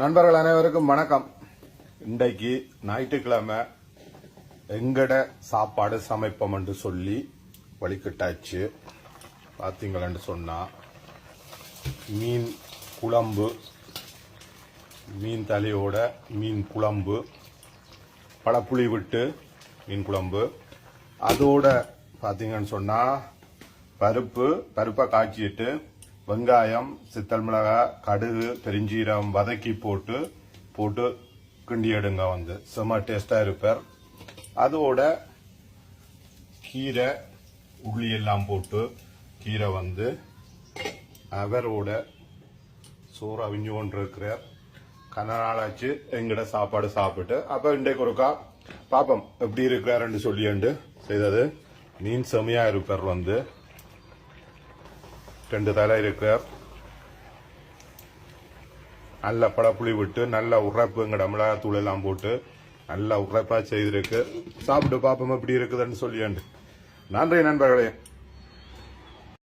நண்பர்கள் அனைவருக்கும் வணக்கம். இன்றைக்கு ஞாயிற்றுக்கிழமை எங்கட சாப்பாடு சமைப்போம் என்று சொல்லி வழிக்கிட்டாச்சு பார்த்தீங்களன்னு சொன்னால் மீன் குழம்பு மீன் தலையோட மீன் குழம்பு பழப்புளி விட்டு மீன் குழம்பு. அதோட பார்த்தீங்கன்னு சொன்னால் பருப்பு பருப்பை காய்ச்சிட்டு வெங்காயம் சித்தல் மிளகாய் கடுகு பெருஞ்சீரம் வதக்கி போட்டு போட்டு கிண்டி எடுங்க வந்து செம்ம டேஸ்டாக இருப்பார். அதோட கீரை உள்ளி எல்லாம் போட்டு கீரை வந்து அவரோட சோறு அவிஞ்சு கொண்டு இருக்கிறார். கன நாளாச்சு எங்கிட்ட சாப்பாடு சாப்பிட்டு. அப்போ இன்றைக்கு ஒருக்கா பாப்போம் எப்படி இருக்கிறாருன்னு சொல்லிண்டு செய்தது. மீன் செமையாக இருப்பார் வந்து. ரெண்டு தலை இருக்கிறார் நல்ல பழப்புளி விட்டு நல்ல உரைப்பு எங்கட மிளகாத்தூள் எல்லாம் போட்டு நல்ல உரைப்பா செய்திருக்கு. சாப்பிட்டு பாப்போம் எப்படி இருக்குதுன்னு சொல்லியாண்டு. நன்றி நண்பர்களே.